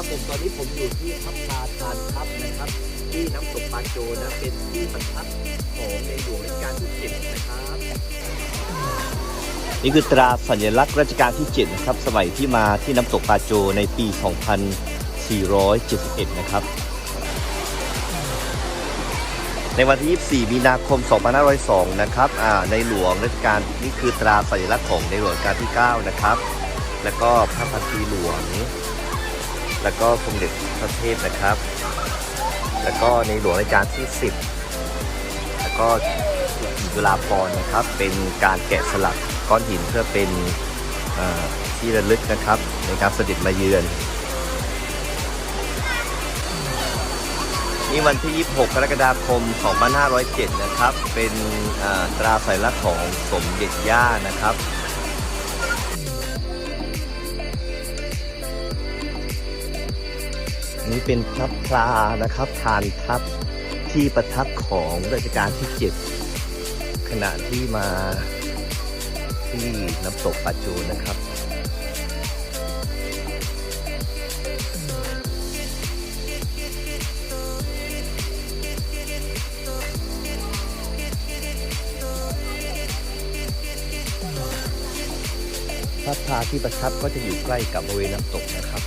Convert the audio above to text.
ครับผมตอนนี้ผมอยู่ที่ทับพาทานทับนะครับ ที่น้ำตกปาโจนะเป็นที่บรรทัดของในหลวงรัชกาลที่เจ็ดนะครับนี่คือตราสัญลักษณ์รัชกาลที่ 7 นะครับ สมัยที่มาที่น้ำตกปาโจในปี 2471 นะครับ ในวันที่ 24 มีนาคม 2502 นะครับอ่าในหลวงรัชกาลนี่คือตราสัญลักษณ์ของในหลวงรัชกาลที่ 9 นะครับ แล้วก็พระพันปีหลวงนี้ แล้วก็สมเด็จพระเทพนะครับ แล้วก็ในหลวงรัชกาลที่ 10 แล้วก็จุฬาภรณ์นะครับ เป็นการแกะสลักก้อนหินเพื่อเป็นที่ระลึกนะครับในการเสด็จมาเยือนนี่วันที่ 26 กรกฎาคม 2507 นะครับ เป็นตราสัญลักษณ์ของสมเด็จย่านะครับ นี่เป็นพระพลานะครับทานทัพที่ประทับของรัชกาลที่ 7 ขณะที่มาที่น้ำตกปาจูนะครับพระพลาที่ประทับก็จะอยู่ใกล้กับบริเวณน้ำตกนะครับ